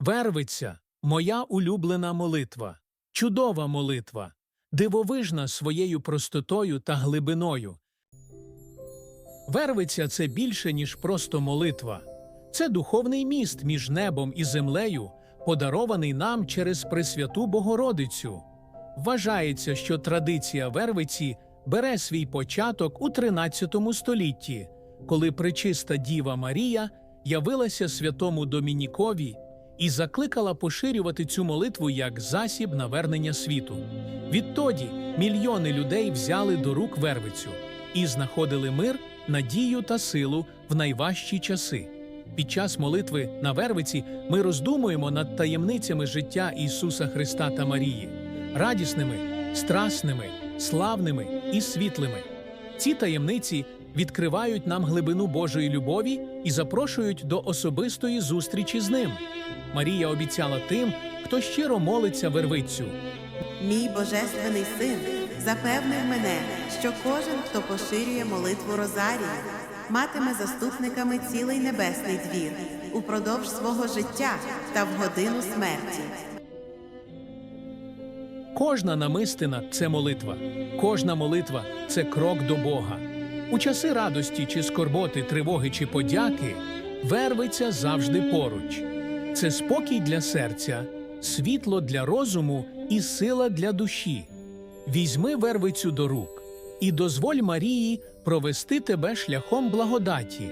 Вервиться, моя улюблена молитва, чудова молитва, дивовижна своєю простотою та глибиною. Вервиця це більше, ніж просто молитва. Це духовний міст між небом і землею, подарований нам через Пресвяту Богородицю. Вважається, що традиція Вервиці бере свій початок у 13 столітті, коли пречиста Діва Марія явилася святому Домінікові і закликала поширювати цю молитву як засіб навернення світу. Відтоді мільйони людей взяли до рук Вервицю і знаходили мир, надію та силу в найважчі часи. Під час молитви на Вервиці ми роздумуємо над таємницями життя Ісуса Христа та Марії, радісними, страсними, славними і світлими. Ці таємниці відкривають нам глибину Божої любові і запрошують до особистої зустрічі з ним. Марія обіцяла тим, хто щиро молиться Вервицю. Мій божественний син запевнив мене, що кожен, хто поширює молитву Розарії, матиме заступниками цілий небесний двір упродовж свого життя та в годину смерті. Кожна намистина це молитва, кожна молитва це крок до Бога. У часи радості чи скорботи, тривоги чи подяки вервиться завжди поруч. Це спокій для серця, світло для розуму і сила для душі. Візьми вервицю до рук і дозволь Марії провести тебе шляхом благодаті.